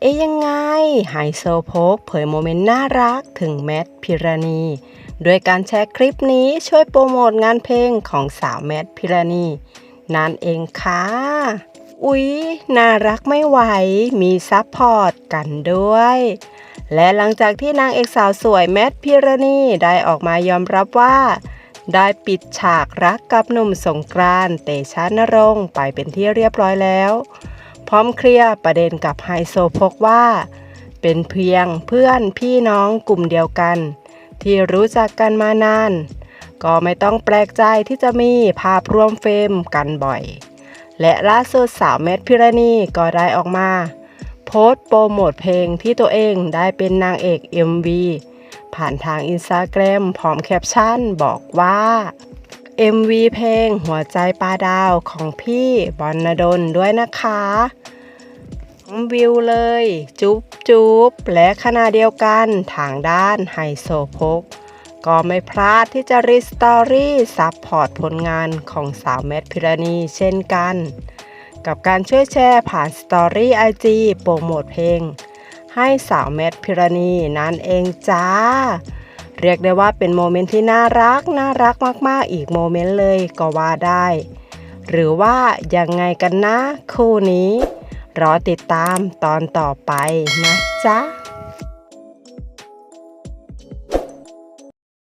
เอ๊ยยังไงไฮโซโพกเผยโมเมนต์น่ารักถึงแมทพิรณีด้วยการแชร์คลิปนี้ช่วยโปรโมทงานเพลงของสาวแมทพิรณีนั่นเองค่ะอุ๊ย น่ารักไม่ไหว มีซัพพอร์ตกันด้วย และหลังจากที่นางเอกสาวสวยแมทพิรณีได้ออกมายอมรับว่า ได้ปิดฉากรักกับหนุ่มสงกรานต์เตชะนรงค์ไปเป็นที่เรียบร้อยแล้ว พร้อมเคลียร์ประเด็นกับไฮโซโพกว่า เป็นเพียงเพื่อนพี่น้องกลุ่มเดียวกัน ที่รู้จักกันมานาน ก็ไม่ต้องแปลกใจที่จะมีภาพร่วมเฟรมกันบ่อย และล่าสุดสาวแมทพิรณีก็ได้ออกมา โพสต์โปรโมทเพลงที่ตัวเองได้เป็นนางเอก MV ผ่านทางอินสตาแกรมพร้อมแคปชั่นบอกว่า MV เพลงหัวใจปลาดาวของพี่บอลนดลด้วยนะคะวิวเลย จุ๊บจุ๊บและขณะเดียวกันทางด้านไฮโซโพกก็ไม่พลาดที่จะรีสตอรี่ซับพอร์ตผลงานของสาวแมทพิรณีเช่นกัน กับการช่วยแชร์ผ่านสตอรี่ไอจีโปรโมทเพลง ให้สาวแมทพิรณีนั่นเองจ้า เรียกได้ว่าเป็นโมเมนต์ที่น่ารักน่ารักมากๆ อีกโมเมนต์เลยก็ว่าได้ หรือว่ายังไงกันนะคู่นี้ รอติดตามตอนต่อไปนะจ๊ะ